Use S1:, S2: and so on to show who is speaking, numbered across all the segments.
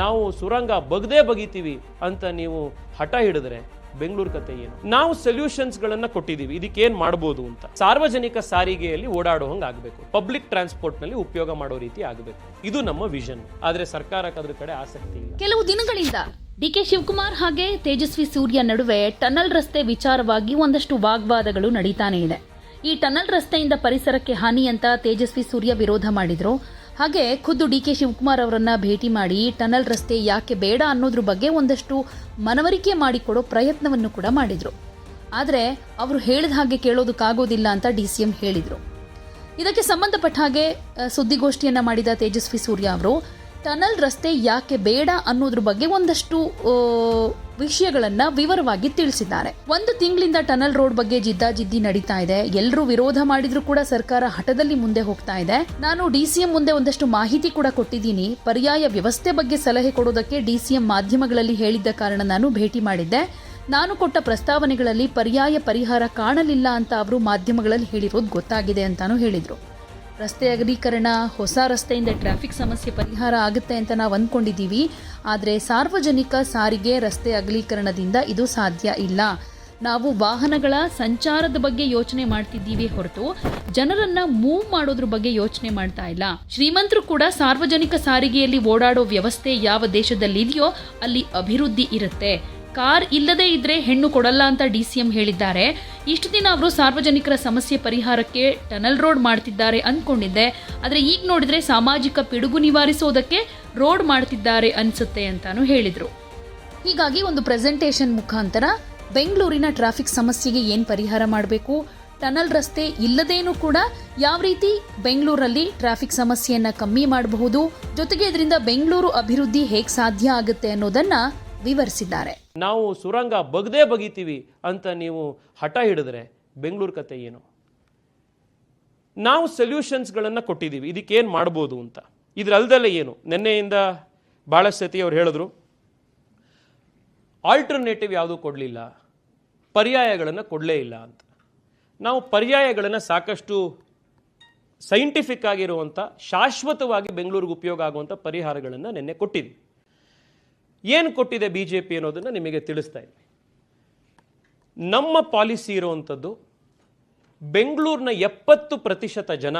S1: ನಾವು ಸುರಂಗ ಬಗ್ದೇ ಬಗಿತೀವಿ ಅಂತ ನೀವು ಹಠ ಹಿಡಿದ್ರೆ ಬೆಂಗಳೂರು ಕತೆ ಏನು? ನಾವು ಸೊಲ್ಯೂಷನ್ಸ್ ಗಳನ್ನ ಕೊಟ್ಟಿದೀವಿ ಇದಕ್ಕೆ ಏನ್ ಮಾಡ್ಬೋದು ಅಂತ. ಸಾರ್ವಜನಿಕ ಸಾರಿಗೆಯಲ್ಲಿ ಓಡಾಡೋ ಹಂಗೆ ಆಗಬೇಕು. ಪಬ್ಲಿಕ್ ಟ್ರಾನ್ಸ್ಪೋರ್ಟ್ನಲ್ಲಿ ಉಪಯೋಗ ಮಾಡೋ ರೀತಿ ಆಗಬೇಕು. ಇದು ನಮ್ಮ ವಿಷನ್ ಆದ್ರೆ ಸರ್ಕಾರಕ್ಕೆ ಅದ್ರ ಕಡೆ ಆಸಕ್ತಿ
S2: ಕೆಲವು ದಿನಗಳಿಂದ ಡಿಕೆ ಶಿವಕುಮಾರ್ ಹಾಗೆ ತೇಜಸ್ವಿ ಸೂರ್ಯ ನಡುವೆ ಟನಲ್ ರಸ್ತೆ ವಿಚಾರವಾಗಿ ಒಂದಷ್ಟು ವಾಗ್ವಾದಗಳು ನಡೀತಾನೆ ಇದೆ. ಈ ಟನಲ್ ರಸ್ತೆಯಿಂದ ಪರಿಸರಕ್ಕೆ ಹಾನಿ ಅಂತ ತೇಜಸ್ವಿ ಸೂರ್ಯ ವಿರೋಧ ಮಾಡಿದ್ರು. ಹಾಗೆ ಖುದ್ದು ಡಿ ಕೆ ಶಿವಕುಮಾರ್ ಅವರನ್ನ ಭೇಟಿ ಮಾಡಿ ಟನಲ್ ರಸ್ತೆ ಯಾಕೆ ಬೇಡ ಅನ್ನೋದ್ರ ಬಗ್ಗೆ ಒಂದಷ್ಟು ಮನವರಿಕೆ ಮಾಡಿಕೊಡೋ ಪ್ರಯತ್ನವನ್ನು ಕೂಡ ಮಾಡಿದ್ರು. ಆದರೆ ಅವರು ಹೇಳಿದ ಹಾಗೆ ಕೇಳೋದಕ್ಕಾಗೋದಿಲ್ಲ ಅಂತ ಡಿ ಸಿ ಎಂ ಹೇಳಿದರು. ಇದಕ್ಕೆ ಸಂಬಂಧಪಟ್ಟ ಹಾಗೆ ಸುದ್ದಿಗೋಷ್ಠಿಯನ್ನು ಮಾಡಿದ ತೇಜಸ್ವಿ ಸೂರ್ಯ ಅವರು, ಟನಲ್ ರಸ್ತೆ ಯಾಕೆ ಬೇಡ ಅನ್ನೋದ್ರ ಬಗ್ಗೆ ಒಂದಷ್ಟು ವಿಷಯಗಳನ್ನ ವಿವರವಾಗಿ ತಿಳಿಸಿದ್ದಾರೆ. ಒಂದು ತಿಂಗಳಿಂದ ಟನಲ್ ರೋಡ್ ಬಗ್ಗೆ ಜಿದ್ದಾಜಿದ್ದಿ ನಡೀತಾ ಇದೆ. ಎಲ್ಲರೂ ವಿರೋಧ ಮಾಡಿದ್ರು ಕೂಡ ಸರ್ಕಾರ ಹಠದಲ್ಲಿ ಮುಂದೆ ಹೋಗ್ತಾ ಇದೆ. ನಾನು ಡಿಸಿಎಂ ಮುಂದೆ ಒಂದಷ್ಟು ಮಾಹಿತಿ ಕೂಡ ಕೊಟ್ಟಿದ್ದೀನಿ. ಪರ್ಯಾಯ ವ್ಯವಸ್ಥೆ ಬಗ್ಗೆ ಸಲಹೆ ಕೊಡೋದಕ್ಕೆ ಡಿಸಿಎಂ ಮಾಧ್ಯಮಗಳಲ್ಲಿ ಹೇಳಿದ್ದ ಕಾರಣ ನಾನು ಭೇಟಿ ಮಾಡಿದ್ದೆ. ನಾನು ಕೊಟ್ಟ ಪ್ರಸ್ತಾವನೆಗಳಲ್ಲಿ ಪರ್ಯಾಯ ಪರಿಹಾರ ಕಾಣಲಿಲ್ಲ ಅಂತ ಅವರು ಮಾಧ್ಯಮಗಳಲ್ಲಿ ಹೇಳಿರೋದು ಗೊತ್ತಾಗಿದೆ ಅಂತಾನು ಹೇಳಿದ್ರು. ರಸ್ತೆ ಅಗಲೀಕರಣ ಹೊಸ ರಸ್ತೆಯಿಂದ ಟ್ರಾಫಿಕ್ ಸಮಸ್ಯೆ ಪರಿಹಾರ ಆಗುತ್ತೆ ಅಂತ ನಾವು ಅಂದ್ಕೊಂಡಿದ್ದೀವಿ ಆದರೆ ಸಾರ್ವಜನಿಕ ಸಾರಿಗೆ ರಸ್ತೆ ಅಗಲೀಕರಣದಿಂದ ಇದು ಸಾಧ್ಯ ಇಲ್ಲ. ನಾವು ವಾಹನಗಳ ಸಂಚಾರದ ಬಗ್ಗೆ ಯೋಚನೆ ಮಾಡ್ತಿದ್ದೀವಿ ಹೊರತು ಜನರನ್ನ ಮೂವ್ ಮಾಡೋದ್ರ ಬಗ್ಗೆ ಯೋಚನೆ ಮಾಡ್ತಾ ಇಲ್ಲ. ಶ್ರೀಮಂತರು ಕೂಡ ಸಾರ್ವಜನಿಕ ಸಾರಿಗೆಯಲ್ಲಿ ಓಡಾಡೋ ವ್ಯವಸ್ಥೆ ಯಾವ ದೇಶದಲ್ಲಿ ಇದೆಯೋ ಅಲ್ಲಿ ಅಭಿವೃದ್ಧಿ ಇರುತ್ತೆ. ಕಾರ್ ಇಲ್ಲದೇ ಇದ್ರೆ ಹೆಣ್ಣು ಕೊಡಲ್ಲ ಅಂತ ಡಿ ಸಿ ಎಂ ಹೇಳಿದ್ದಾರೆ. ಇಷ್ಟು ದಿನ ಅವರು ಸಾರ್ವಜನಿಕರ ಸಮಸ್ಯೆ ಪರಿಹಾರಕ್ಕೆ ಟನಲ್ ರೋಡ್ ಮಾಡ್ತಿದ್ದಾರೆ ಅಂದ್ಕೊಂಡಿದ್ದೆ ಆದರೆ ಈಗ ನೋಡಿದ್ರೆ ಸಾಮಾಜಿಕ ಪಿಡುಗು ನಿವಾರಿಸೋದಕ್ಕೆ ರೋಡ್ ಮಾಡ್ತಿದ್ದಾರೆ ಅನ್ಸುತ್ತೆ ಅಂತಾನು ಹೇಳಿದರು. ಹೀಗಾಗಿ ಒಂದು ಪ್ರೆಸೆಂಟೇಷನ್ ಮುಖಾಂತರ ಬೆಂಗಳೂರಿನ ಟ್ರಾಫಿಕ್ ಸಮಸ್ಯೆಗೆ ಏನು ಪರಿಹಾರ ಮಾಡಬೇಕು? ಟನಲ್ ರಸ್ತೆ ಇಲ್ಲದೇನೂ ಕೂಡ ಯಾವ ರೀತಿ ಬೆಂಗಳೂರಲ್ಲಿ ಟ್ರಾಫಿಕ್ ಸಮಸ್ಯೆಯನ್ನು ಕಮ್ಮಿ ಮಾಡಬಹುದು? ಜೊತೆಗೆ ಇದರಿಂದ ಬೆಂಗಳೂರು ಅಭಿವೃದ್ಧಿ ಹೇಗೆ ಸಾಧ್ಯ ಆಗುತ್ತೆ ಅನ್ನೋದನ್ನ ವಿವರಿಸಿದ್ದಾರೆ.
S1: ನಾವು ಸುರಂಗ ಬಗ್ದೇ ಬಗಿತೀವಿ ಅಂತ ನೀವು ಹಠ ಹಿಡಿದ್ರೆ ಬೆಂಗಳೂರು ಕತೆ ಏನು? ನಾವು ಸೊಲ್ಯೂಷನ್ಸ್ಗಳನ್ನು ಕೊಟ್ಟಿದ್ದೀವಿ. ಇದಕ್ಕೆ ಏನು ಮಾಡ್ಬೋದು ಅಂತ. ಇದ್ರಲ್ದಲ್ಲೇ ಏನು? ನಿನ್ನೆಯಿಂದ ಭಾಳ ಸತಿ ಅವ್ರು ಹೇಳಿದ್ರು ಆಲ್ಟರ್ನೇಟಿವ್ ಯಾವುದೂ ಕೊಡಲಿಲ್ಲ. ಪರ್ಯಾಯಗಳನ್ನು ಕೊಡಲೇ ಇಲ್ಲ ಅಂತ. ನಾವು ಪರ್ಯಾಯಗಳನ್ನು ಸಾಕಷ್ಟು ಸೈಂಟಿಫಿಕ್ ಆಗಿರುವಂಥ ಶಾಶ್ವತವಾಗಿ ಬೆಂಗಳೂರಿಗೆ ಉಪಯೋಗ ಆಗುವಂಥ ಪರಿಹಾರಗಳನ್ನು ನಿನ್ನೆ ಕೊಟ್ಟಿದ್ವಿ. ಏನು ಕೊಟ್ಟಿದೆ ಬಿ ಜೆ ಪಿ ಅನ್ನೋದನ್ನು ನಿಮಗೆ ತಿಳಿಸ್ತಾ ಇದ್ದೀನಿ. ನಮ್ಮ ಪಾಲಿಸಿ ಇರುವಂಥದ್ದು ಬೆಂಗಳೂರಿನ ಎಪ್ಪತ್ತು ಪ್ರತಿಶತ ಜನ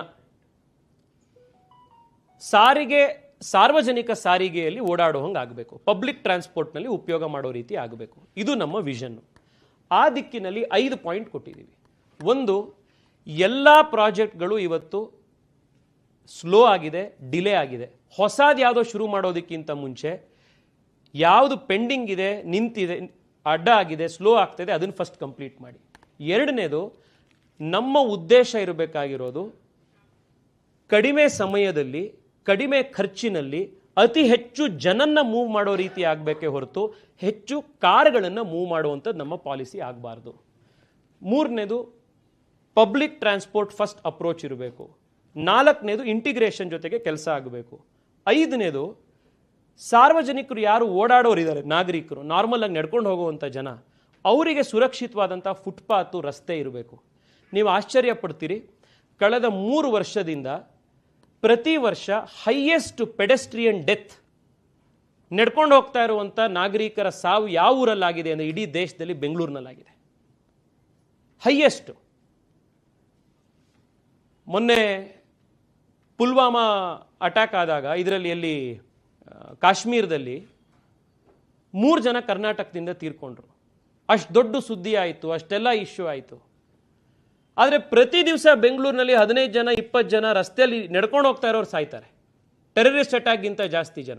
S1: ಸಾರಿಗೆ, ಸಾರ್ವಜನಿಕ ಸಾರಿಗೆಯಲ್ಲಿ ಓಡಾಡೋ ಹಂಗೆ ಆಗಬೇಕು. ಪಬ್ಲಿಕ್ ಟ್ರಾನ್ಸ್ಪೋರ್ಟ್ನಲ್ಲಿ ಉಪಯೋಗ ಮಾಡೋ ರೀತಿ ಆಗಬೇಕು. ಇದು ನಮ್ಮ ವಿಷನ್ನು. ಆ ದಿಕ್ಕಿನಲ್ಲಿ ಐದು ಪಾಯಿಂಟ್ ಕೊಟ್ಟಿದ್ದೀವಿ. ಒಂದು, ಎಲ್ಲ ಪ್ರಾಜೆಕ್ಟ್ಗಳು ಇವತ್ತು ಸ್ಲೋ ಆಗಿದೆ, ಡಿಲೇ ಆಗಿದೆ. ಹೊಸದು ಯಾವುದೋ ಶುರು ಮಾಡೋದಕ್ಕಿಂತ ಮುಂಚೆ ಯಾವುದು ಪೆಂಡಿಂಗ್ ಇದೆ, ನಿಂತಿದೆ, ಅಡ್ಡ ಆಗಿದೆ ಸ್ಲೋ ಆಗ್ತಿದೆ, ಅದನ್ನು ಫಸ್ಟ್ ಕಂಪ್ಲೀಟ್ ಮಾಡಿ. ಎರಡನೇದು, ನಮ್ಮ ಉದ್ದೇಶ ಇರಬೇಕಾಗಿರೋದು, ಕಡಿಮೆ ಸಮಯದಲ್ಲಿ, ಕಡಿಮೆ ಖರ್ಚಿನಲ್ಲಿ, ಅತಿ ಹೆಚ್ಚು ಜನನ್ನ ಮೂವ್ ಮಾಡೋ ರೀತಿ ಆಗಬೇಕೇ ಹೊರತು, ಹೆಚ್ಚು ಕಾರ್ಗಳನ್ನು ಮೂವ್ ಮಾಡುವಂಥದ್ದು ನಮ್ಮ ಪಾಲಿಸಿ ಆಗಬಾರ್ದು. ಮೂರನೇದು ಪಬ್ಲಿಕ್ ಟ್ರಾನ್ಸ್ಪೋರ್ಟ್ ಫಸ್ಟ್ ಅಪ್ರೋಚ್ ಇರಬೇಕು. ನಾಲ್ಕನೇದು ಇಂಟಿಗ್ರೇಷನ್ ಜೊತೆಗೆ ಕೆಲಸ ಆಗಬೇಕು. ಐದನೇದು ಸಾರ್ವಜನಿಕರು ಯಾರು ಓಡಾಡೋರಿದ್ದಾರೆ ನಾಗರಿಕರು ನಾರ್ಮಲ್ ಆಗಿ ನಡ್ಕೊಂಡು ಹೋಗುವಂಥ ಜನ, ಅವರಿಗೆ ಸುರಕ್ಷಿತವಾದಂಥ ಫುಟ್ಪಾತು ರಸ್ತೆ ಇರಬೇಕು. ನೀವು ಆಶ್ಚರ್ಯ ಪಡ್ತೀರಿ ಕಳೆದ ಮೂರು ವರ್ಷದಿಂದ ಪ್ರತಿ ವರ್ಷ ಹೈಯೆಸ್ಟ್ ಪೆಡೆಸ್ಟ್ರಿಯನ್ ಡೆತ್ ನಡ್ಕೊಂಡು ಹೋಗ್ತಾ ಇರುವಂಥ ನಾಗರಿಕರ ಸಾವು ಯಾವ ಊರಲ್ಲಾಗಿದೆ ಅಂದರೆ ಇಡೀ ದೇಶದಲ್ಲಿ ಬೆಂಗಳೂರಿನಲ್ಲಾಗಿದೆ. ಹೈಯೆಸ್ಟ್ ಮೊನ್ನೆ ಪುಲ್ವಾಮಾ ಅಟ್ಯಾಕ್ ಆದಾಗ, ಇದರಲ್ಲಿ ಎಲ್ಲಿ ಕಾಶ್ಮೀರದಲ್ಲಿ ಮೂರು ಜನ ಕರ್ನಾಟಕದಿಂದ ತೀರ್ಕೊಂಡ್ರು. ಅಷ್ಟು ದೊಡ್ಡ ಸುದ್ದಿ ಆಯಿತು, ಅಷ್ಟೆಲ್ಲ ಇಶ್ಯೂ ಆಯಿತು. ಆದರೆ ಪ್ರತಿ ದಿವಸ ಬೆಂಗಳೂರಿನಲ್ಲಿ ಹದಿನೈದು ಜನ, ಇಪ್ಪತ್ತು ಜನ ರಸ್ತೆಯಲ್ಲಿ ನಡ್ಕೊಂಡು ಹೋಗ್ತಾ ಇರೋರು ಸಾಯ್ತಾರೆ. ಟೆರರಿಸ್ಟ್ ಅಟ್ಯಾಕ್ಗಿಂತ ಜಾಸ್ತಿ ಜನ.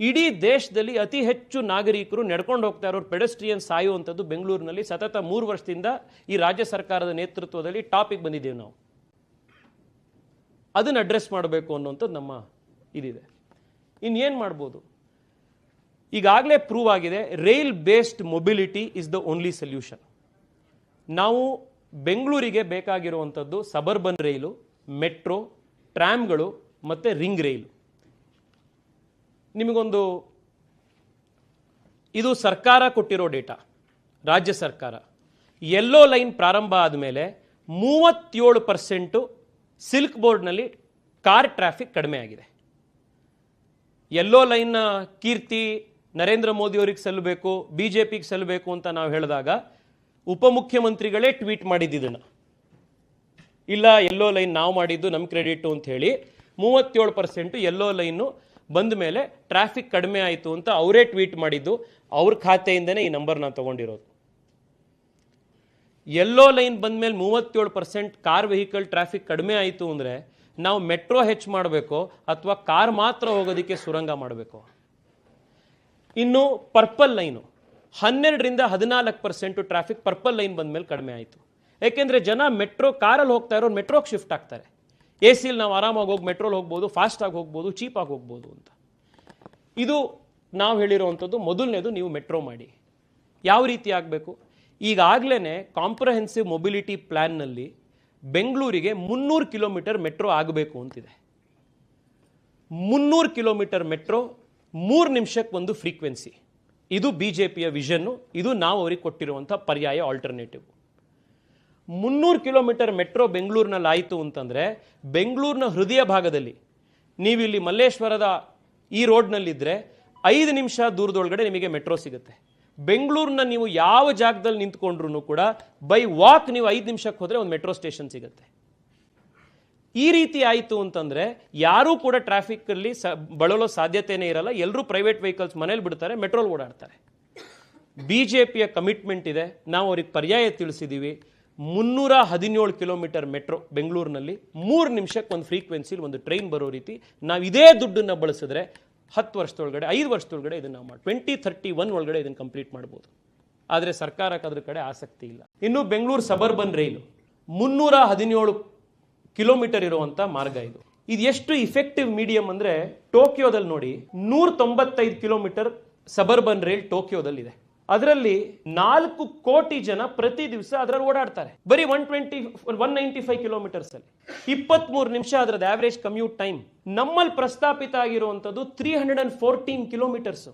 S1: ಇಡೀ ದೇಶದಲ್ಲಿ ಅತಿ ಹೆಚ್ಚು ನಾಗರಿಕರು ನಡ್ಕೊಂಡು ಹೋಗ್ತಾ ಇರೋರು ಪೆಡೆಸ್ಟ್ರಿಯನ್ ಸಾಯುವಂಥದ್ದು ಬೆಂಗಳೂರಿನಲ್ಲಿ ಸತತ ಮೂರು ವರ್ಷದಿಂದ ಈ ರಾಜ್ಯ ಸರ್ಕಾರದ ನೇತೃತ್ವದಲ್ಲಿ ಟಾಪಿಕ್ ಬಂದಿದ್ದೇವೆ ನಾವು. ಅದನ್ನು ಅಡ್ರೆಸ್ ಮಾಡಬೇಕು ಅನ್ನುವಂಥದ್ದು ನಮ್ಮ ಇದಿದೆ. ಇನ್ನೇನು ಮಾಡ್ಬೋದು? ಈಗಾಗಲೇ ಪ್ರೂವ್ ಆಗಿದೆ rail based mobility is the only solution ನಾವು ಬೆಂಗಳೂರಿಗೆ ಬೇಕಾಗಿರುವಂಥದ್ದು ಸಬರ್ಬನ್ ರೈಲು ಮೆಟ್ರೋ ಟ್ರ್ಯಾಮ್ಗಳು ಮತ್ತು ರಿಂಗ್ ರೈಲು ನಿಮಗೊಂದು, ಇದು ಸರ್ಕಾರ ಕೊಟ್ಟಿರೋ ಡೇಟಾ ರಾಜ್ಯ ಸರ್ಕಾರ. ಎಲ್ಲೋ ಲೈನ್ ಪ್ರಾರಂಭ ಆದಮೇಲೆ ಮೂವತ್ತೇಳು ಪರ್ಸೆಂಟು ಸಿಲ್ಕ್ ಬೋರ್ಡ್ನಲ್ಲಿ ಕಾರ್ ಟ್ರಾಫಿಕ್ ಕಡಿಮೆ ಆಗಿದೆ. ಎಲ್ಲೋ ಲೈನ್ನ ಕೀರ್ತಿ ನರೇಂದ್ರ ಮೋದಿ ಅವರಿಗೆ ಸಲ್ಲಬೇಕು ಬಿ ಜೆ ಪಿಗೆ ಸಲ್ಲಬೇಕು ಅಂತ ನಾವು ಹೇಳಿದಾಗ ಉಪಮುಖ್ಯಮಂತ್ರಿಗಳೇ ಟ್ವೀಟ್ ಮಾಡಿದ್ದಿದ್ದನ್ನು ಇಲ್ಲ, ಎಲ್ಲೋ ಲೈನ್ ನಾವು ಮಾಡಿದ್ದು ನಮ್ಮ ಕ್ರೆಡಿಟು ಅಂತ ಹೇಳಿ ಮೂವತ್ತೇಳು ಪರ್ಸೆಂಟು ಎಲ್ಲೋ ಲೈನು ಬಂದ ಮೇಲೆ ಟ್ರಾಫಿಕ್ ಕಡಿಮೆ ಆಯಿತು ಅಂತ ಅವರೇ ಟ್ವೀಟ್ ಮಾಡಿದ್ದು. ಅವ್ರ ಖಾತೆಯಿಂದನೇ ಈ ನಂಬರ್ ನಾನು ತೊಗೊಂಡಿರೋದು. ಎಲ್ಲೋ ಲೈನ್ ಬಂದ ಮೇಲೆ ಮೂವತ್ತೇಳು ಪರ್ಸೆಂಟ್ ಕಾರ್ ವೆಹಿಕಲ್ ಟ್ರಾಫಿಕ್ ಕಡಿಮೆ ಆಯಿತು ಅಂದರೆ ನಾವು ಮೆಟ್ರೋ ಹೆಚ್ಚು ಮಾಡಬೇಕು ಅಥವಾ ಕಾರ್ ಮಾತ್ರ ಹೋಗೋದಕ್ಕೆ ಸುರಂಗ ಮಾಡಬೇಕು? ಇನ್ನು ಪರ್ಪಲ್ ಲೈನು. ಹನ್ನೆರಡರಿಂದ ಹದಿನಾಲ್ಕು ಪರ್ಸೆಂಟು ಟ್ರಾಫಿಕ್ ಪರ್ಪಲ್ ಲೈನ್ ಬಂದ ಮೇಲೆ ಕಡಿಮೆ ಆಯಿತು. ಏಕೆಂದರೆ ಜನ ಮೆಟ್ರೋ ಕಾರಲ್ಲಿ ಹೋಗ್ತಾ ಇರೋರು ಮೆಟ್ರೋಗೆ ಶಿಫ್ಟ್ ಆಗ್ತಾರೆ. ಎ ಸಿಲಿ ನಾವು ಆರಾಮಾಗಿ ಹೋಗಿ ಮೆಟ್ರೋಲ್ ಹೋಗ್ಬೋದು, ಫಾಸ್ಟಾಗಿ ಹೋಗ್ಬೋದು, ಚೀಪಾಗಿ ಹೋಗ್ಬೋದು ಅಂತ. ಇದು ನಾವು ಹೇಳಿರುವಂಥದ್ದು ಮೊದಲನೇದು ನೀವು ಮೆಟ್ರೋ ಮಾಡಿ. ಯಾವ ರೀತಿ ಆಗಬೇಕು? ಈಗಾಗಲೇ ಕಾಂಪ್ರಹೆನ್ಸಿವ್ ಮೊಬಿಲಿಟಿ ಪ್ಲ್ಯಾನ್ನಲ್ಲಿ ಬೆಂಗಳೂರಿಗೆ ಮುನ್ನೂರು ಕಿಲೋಮೀಟರ್ ಮೆಟ್ರೋ ಆಗಬೇಕು ಅಂತಿದೆ. ಮುನ್ನೂರು ಕಿಲೋಮೀಟರ್ ಮೆಟ್ರೋ ಮೂರು ನಿಮಿಷಕ್ಕೆ ಒಂದು ಫ್ರೀಕ್ವೆನ್ಸಿ ಇದು ಬಿ ಜೆ ಪಿಯ ವಿಷನ್ನು ಇದು ನಾವು ಅವ್ರಿಗೆ ಕೊಟ್ಟಿರುವಂಥ ಪರ್ಯಾಯ ಆಲ್ಟರ್ನೇಟಿವ್ ಮುನ್ನೂರು ಕಿಲೋಮೀಟರ್ ಮೆಟ್ರೋ ಬೆಂಗಳೂರಿನಲ್ಲಿ ಆಯಿತು ಅಂತಂದರೆ ಬೆಂಗಳೂರಿನ ಹೃದಯ ಭಾಗದಲ್ಲಿ ನೀವಿಲ್ಲಿ ಮಲ್ಲೇಶ್ವರದ ಈ ರೋಡ್ನಲ್ಲಿದ್ದರೆ ಐದು ನಿಮಿಷ ದೂರದೊಳಗಡೆ ನಿಮಗೆ ಮೆಟ್ರೋ ಸಿಗುತ್ತೆ. ಬೆಂಗಳೂರಿನ ನೀವು ಯಾವ ಜಾಗದಲ್ಲಿ ನಿಂತ್ಕೊಂಡ್ರು ಕೂಡ ಬೈ ವಾಕ್ ನೀವು ಐದು ನಿಮಿಷಕ್ಕೆ ಹೋದರೆ ಒಂದು ಮೆಟ್ರೋ ಸ್ಟೇಷನ್ ಸಿಗುತ್ತೆ. ಈ ರೀತಿ ಆಯಿತು ಅಂತಂದರೆ ಯಾರೂ ಕೂಡ ಟ್ರಾಫಿಕ್ಕಲ್ಲಿ ಸ, ಬಳಲೋ ಸಾಧ್ಯತೆನೇ ಇರಲ್ಲ. ಎಲ್ಲರೂ ಪ್ರೈವೇಟ್ ವೆಹಿಕಲ್ಸ್ ಮನೇಲಿ ಬಿಡ್ತಾರೆ ಮೆಟ್ರೋಲ್ ಓಡಾಡ್ತಾರೆ. ಬಿ ಜೆ ಪಿಯ ಕಮಿಟ್ಮೆಂಟ್ ಇದೆ. ನಾವು ಅವ್ರಿಗೆ ಪರ್ಯಾಯ ತಿಳಿಸಿದ್ದೀವಿ ಮುನ್ನೂರ ಹದಿನೇಳು ಕಿಲೋಮೀಟರ್ ಮೆಟ್ರೋ ಬೆಂಗಳೂರಿನಲ್ಲಿ. ಮೂರು ನಿಮಿಷಕ್ಕೆ ಒಂದು ಫ್ರೀಕ್ವೆನ್ಸಿಲಿ ಒಂದು ಟ್ರೈನ್ ಬರೋ ರೀತಿ. ನಾವು ಇದೇ ದುಡ್ಡನ್ನು ಬಳಸಿದ್ರೆ ಹತ್ತು ವರ್ಷದೊಳಗಡೆ, ಐದು ವರ್ಷದೊಳಗಡೆ ಇದನ್ನು ನಾವು ಮಾಡಿ ಟ್ವೆಂಟಿ ಥರ್ಟಿ ಒನ್ ಒಳಗಡೆ ಇದನ್ನು ಕಂಪ್ಲೀಟ್ ಮಾಡ್ಬೋದು. ಆದರೆ ಸರ್ಕಾರಕ್ಕೆ ಅದ್ರ ಕಡೆ ಆಸಕ್ತಿ ಇಲ್ಲ. ಇನ್ನು ಬೆಂಗಳೂರು ಸಬರ್ಬನ್ ರೈಲು, ಮುನ್ನೂರ ಹದಿನೇಳು ಕಿಲೋಮೀಟರ್ ಇರುವಂಥ ಮಾರ್ಗ ಇದು. ಇದು ಎಷ್ಟು ಇಫೆಕ್ಟಿವ್ ಮೀಡಿಯಂ ಅಂದರೆ ಟೋಕಿಯೋದಲ್ಲಿ ನೋಡಿ, ನೂರ ತೊಂಬತ್ತೈದು ಕಿಲೋಮೀಟರ್ ಸಬರ್ಬನ್ ರೈಲ್ ಟೋಕಿಯೋದಲ್ಲಿದೆ. ಅದರಲ್ಲಿ ನಾಲ್ಕು ಕೋಟಿ ಜನ ಪ್ರತಿ ದಿವಸ ಅದರಲ್ಲಿ ಓಡಾಡ್ತಾರೆ. ಬರೀ one twenty one ninety five kilometres ಅಲ್ಲಿ. ಇಪ್ಪತ್ಮೂರು ನಿಮಿಷ ಅದರದ್ದು ಆವರೇಜ್ ಕಮ್ಯೂಟ್ ಟೈಮ್ ನಮ್ಮಲ್ಲಿ ಪ್ರಸ್ತಾಪಿತ ಆಗಿರುವಂಥದ್ದು three hundred and fourteen kilometres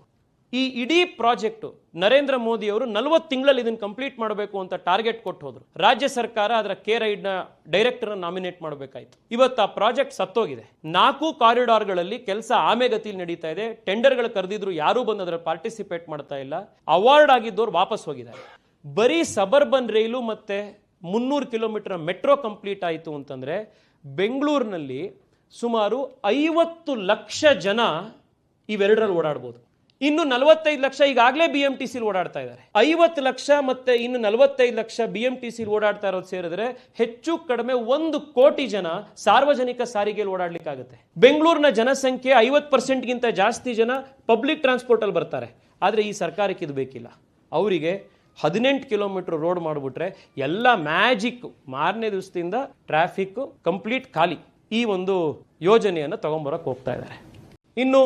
S1: ಈ ಇಡೀ ಪ್ರಾಜೆಕ್ಟ್ ನರೇಂದ್ರ ಮೋದಿ ಅವರು ನಲವತ್ತು ತಿಂಗಳಲ್ಲಿ ಇದನ್ನು ಕಂಪ್ಲೀಟ್ ಮಾಡಬೇಕು ಅಂತ ಟಾರ್ಗೆಟ್ ಕೊಟ್ಟು ಹೋದ್ರು. ರಾಜ್ಯ ಸರ್ಕಾರ ಅದರ ಕೆ ರೈಡ್ನ ಡೈರೆಕ್ಟರ್ನ ನಾಮಿನೇಟ್ ಮಾಡಬೇಕಾಯ್ತು. ಇವತ್ತು ಆ ಪ್ರಾಜೆಕ್ಟ್ ಸತ್ತೋಗಿದೆ. ನಾಲ್ಕು ಕಾರಿಡಾರ್ಗಳಲ್ಲಿ ಕೆಲಸ ಆಮೆಗತಿಯಲ್ಲಿ ನಡೀತಾ ಇದೆ. ಟೆಂಡರ್ಗಳು ಕರೆದಿದ್ರು ಯಾರೂ ಬಂದು ಅದರ ಪಾರ್ಟಿಸಿಪೇಟ್ ಮಾಡ್ತಾ ಇಲ್ಲ. ಅವಾರ್ಡ್ ಆಗಿದ್ದವ್ರು ವಾಪಸ್ ಹೋಗಿದ್ದಾರೆ. ಬರೀ ಸಬರ್ಬನ್ ರೈಲು ಮತ್ತೆ ಮುನ್ನೂರು ಕಿಲೋಮೀಟರ್ ಮೆಟ್ರೋ ಕಂಪ್ಲೀಟ್ ಆಯಿತು ಅಂತಂದ್ರೆ ಬೆಂಗಳೂರಿನಲ್ಲಿ ಸುಮಾರು ಐವತ್ತು ಲಕ್ಷ ಜನ ಇವೆರಡರಲ್ಲಿ ಓಡಾಡ್ಬೋದು. ಇನ್ನು ನಲವತ್ತೈದು ಲಕ್ಷ ಈಗಾಗಲೇ ಬಿ ಎಂ ಟಿ ಸಿಲಿ ಓಡಾಡ್ತಾ ಇದ್ದಾರೆ. ಐವತ್ತು ಲಕ್ಷ ಮತ್ತೆ ಇನ್ನು ನಲವತ್ತೈದು ಲಕ್ಷ ಬಿ ಎಂ ಟಿ ಸಿಲಿ ಓಡಾಡ್ತಾ ಇರೋದು ಸೇರಿದ್ರೆ ಹೆಚ್ಚು ಕಡಿಮೆ ಒಂದು ಕೋಟಿ ಜನ ಸಾರ್ವಜನಿಕ ಸಾರಿಗೆಯಲ್ಲಿ ಓಡಾಡ್ಲಿಕ್ಕಾಗುತ್ತೆ. ಬೆಂಗಳೂರಿನ ಜನಸಂಖ್ಯೆ ಐವತ್ತು ಪರ್ಸೆಂಟ್ಗಿಂತ ಜಾಸ್ತಿ ಜನ ಪಬ್ಲಿಕ್ ಟ್ರಾನ್ಸ್ಪೋರ್ಟಲ್ಲಿ ಬರ್ತಾರೆ. ಆದರೆ ಈ ಸರ್ಕಾರಕ್ಕೆ ಇದು ಬೇಕಿಲ್ಲ. ಅವರಿಗೆ ಹದಿನೆಂಟು ಕಿಲೋಮೀಟರ್ ರೋಡ್ ಮಾಡಿಬಿಟ್ರೆ ಎಲ್ಲ ಮ್ಯಾಜಿಕ್ ಮಾರನೇ ದಿವಸದಿಂದ ಟ್ರಾಫಿಕ್ ಕಂಪ್ಲೀಟ್ ಖಾಲಿ ಈ ಒಂದು ಯೋಜನೆಯನ್ನು ತಗೊಂಬರಕ್ಕೆ ಹೋಗ್ತಾ ಇದ್ದಾರೆ. ಇನ್ನು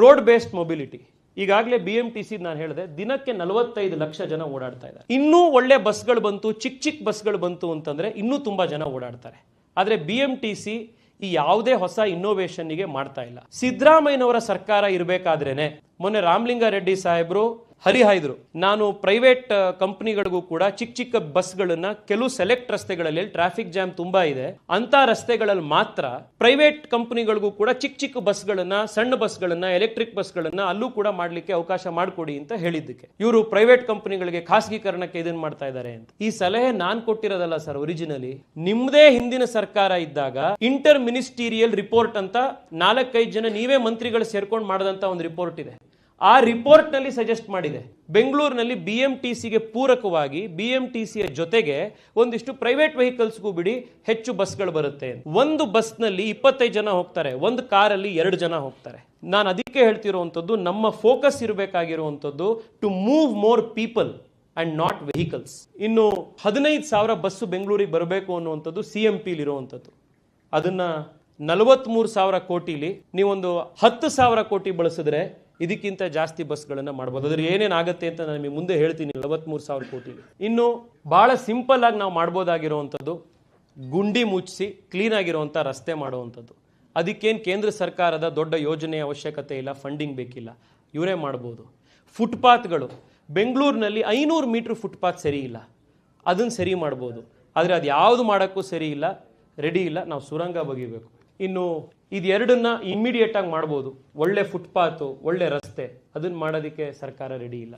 S1: ರೋಡ್ ಬೇಸ್ಡ್ ಮೊಬಿಲಿಟಿ ಈಗಾಗಲೇ ಬಿ ಎಂ ಟಿ ಸಿ ನಾನು ಹೇಳಿದೆ, ದಿನಕ್ಕೆ ನಲವತ್ತೈದು ಲಕ್ಷ ಜನ ಓಡಾಡ್ತಾ ಇದ್ದಾರೆ. ಇನ್ನೂ ಒಳ್ಳೆ ಬಸ್ಗಳು ಬಂತು ಚಿಕ್ಕ ಚಿಕ್ಕ ಬಸ್ಗಳು ಬಂತು ಅಂತಂದ್ರೆ ಇನ್ನೂ ತುಂಬಾ ಜನ ಓಡಾಡ್ತಾರೆ. ಆದರೆ ಬಿ ಎಂ ಟಿ ಸಿ ಈ ಯಾವುದೇ ಹೊಸ ಇನ್ನೋವೇಷನ್ಗೆ ಮಾಡ್ತಾ ಇಲ್ಲ. ಸಿದ್ದರಾಮಯ್ಯನವರ ಸರ್ಕಾರ ಇರಬೇಕಾದ್ರೇನೆ, ಮೊನ್ನೆ ರಾಮಲಿಂಗಾರೆಡ್ಡಿ ಸಾಹೇಬರು ಹರಿಹಾಯ್ದ್ರು. ನಾನು ಪ್ರೈವೇಟ್ ಕಂಪ್ನಿಗಳಿಗೂ ಕೂಡ ಚಿಕ್ಕ ಚಿಕ್ಕ ಬಸ್ಗಳನ್ನ ಕೆಲವು ಸೆಲೆಕ್ಟ್ ರಸ್ತೆಗಳಲ್ಲಿ ಟ್ರಾಫಿಕ್ ಜಾಮ್ ತುಂಬಾ ಇದೆ. ಅಂತ ರಸ್ತೆಗಳಲ್ಲಿ ಮಾತ್ರ ಪ್ರೈವೇಟ್ ಕಂಪ್ನಿಗಳಿಗೂ ಕೂಡ ಚಿಕ್ಕ ಚಿಕ್ಕ ಬಸ್ಗಳನ್ನ ಸಣ್ಣ ಬಸ್ಗಳನ್ನ ಎಲೆಕ್ಟ್ರಿಕ್ ಬಸ್ಗಳನ್ನ ಅಲ್ಲೂ ಕೂಡ ಮಾಡ್ಲಿಕ್ಕೆ ಅವಕಾಶ ಮಾಡಿಕೊಡಿ ಅಂತ ಹೇಳಿದ್ದಕ್ಕೆ. ಇವರು ಪ್ರೈವೇಟ್ ಕಂಪನಿಗಳಿಗೆ ಖಾಸಗೀಕರಣಕ್ಕೆ ಇದನ್ನ ಮಾಡ್ತಾ ಇದ್ದಾರೆ ಅಂತ. ಈ ಸಲಹೆ ನಾನ್ ಕೊಟ್ಟಿರೋದಲ್ಲ ಸರ್ ಒರಿಜಿನಲಿ ನಿಮ್ದೇ ಹಿಂದಿನ ಸರ್ಕಾರ ಇದ್ದಾಗ ಇಂಟರ್ ಮಿನಿಸ್ಟೀರಿಯಲ್ ರಿಪೋರ್ಟ್ ಅಂತ ನಾಲ್ಕೈದು ಜನ ನೀವೇ ಮಂತ್ರಿಗಳು ಸೇರ್ಕೊಂಡು ಮಾಡದಂತ ಒಂದು ರಿಪೋರ್ಟ್ ಇದೆ. ಆ ರಿಪೋರ್ಟ್ನಲ್ಲಿ ಸಜೆಸ್ಟ್ ಮಾಡಿದೆ. ಬೆಂಗಳೂರಿನಲ್ಲಿ ಬಿ ಎಂ ಟಿ ಸಿಗೆ ಪೂರಕವಾಗಿ ಬಿ ಎಂ ಟಿ ಸಿಯ ಜೊತೆಗೆ ಒಂದಿಷ್ಟು ಪ್ರೈವೇಟ್ ವೆಹಿಕಲ್ಸ್ಗೂ ಬಿಡಿ ಹೆಚ್ಚು ಬಸ್ಗಳು ಬರುತ್ತೆ. ಒಂದು ಬಸ್ನಲ್ಲಿ ಇಪ್ಪತ್ತೈದು ಜನ ಹೋಗ್ತಾರೆ, ಒಂದು ಕಾರಲ್ಲಿ ಎರಡು ಜನ ಹೋಗ್ತಾರೆ. ನಾನು ಅದಕ್ಕೆ ಹೇಳ್ತಿರುವಂಥದ್ದು, ನಮ್ಮ focus ಇರಬೇಕಾಗಿರುವಂಥದ್ದು to move more people and not vehicles ಇನ್ನು ಹದಿನೈದು ಸಾವಿರ ಬಸ್ಸು ಬೆಂಗಳೂರಿಗೆ ಬರಬೇಕು ಅನ್ನುವಂಥದ್ದು ಸಿ ಎಂ ಪಿಲಿ ಇರುವಂಥದ್ದು. ಅದನ್ನ ನಲವತ್ತ್ಮೂರು ಸಾವಿರ ಕೋಟಿಲಿ ನೀವೊಂದು ಹತ್ತು ಸಾವಿರ ಕೋಟಿ ಬಳಸಿದ್ರೆ ಇದಕ್ಕಿಂತ ಜಾಸ್ತಿ ಬಸ್ಗಳನ್ನು ಮಾಡ್ಬೋದು. ಅದ್ರ ಏನೇನು ಆಗುತ್ತೆ ಅಂತ ನಾನು ನಿಮಗೆ ಮುಂದೆ ಹೇಳ್ತೀನಿ. ನಲವತ್ತ್ಮೂರು ಸಾವಿರ ಕೋಟಿ. ಇನ್ನು ಭಾಳ ಸಿಂಪಲ್ ಆಗಿ ನಾವು ಮಾಡ್ಬೋದಾಗಿರುವಂಥದ್ದು ಗುಂಡಿ ಮುಚ್ಚಿಸಿ ಕ್ಲೀನ್ ಆಗಿರುವಂಥ ರಸ್ತೆ ಮಾಡುವಂಥದ್ದು. ಅದಕ್ಕೇನು ಕೇಂದ್ರ ಸರ್ಕಾರದ ದೊಡ್ಡ ಯೋಜನೆಯ ಅವಶ್ಯಕತೆ ಇಲ್ಲ ಫಂಡಿಂಗ್ ಬೇಕಿಲ್ಲ. ಇವರೇ ಮಾಡ್ಬೋದು. ಫುಟ್ಪಾತ್ಗಳು. ಬೆಂಗಳೂರಿನಲ್ಲಿ ಐನೂರು ಮೀಟ್ರ್ ಫುಟ್ಪಾತ್ ಸರಿ ಇಲ್ಲ. ಅದನ್ನು ಸರಿ ಮಾಡ್ಬೋದು. ಆದರೆ ಅದು ಯಾವುದು ಮಾಡೋಕ್ಕೂ ಸರಿ ಇಲ್ಲ ರೆಡಿ ಇಲ್ಲ. ನಾವು ಸುರಂಗ ಬಗಿಬೇಕು. ಇನ್ನು ಇದೆರಡನ್ನ ಇಮಿಡಿಯೇಟ್ ಆಗಿ ಮಾಡ್ಬೋದು. ಒಳ್ಳೆ ಫುಟ್ಪಾತು ಒಳ್ಳೆ ರಸ್ತೆ ಅದನ್ನ ಮಾಡೋದಕ್ಕೆ ಸರ್ಕಾರ ರೆಡಿ ಇಲ್ಲ.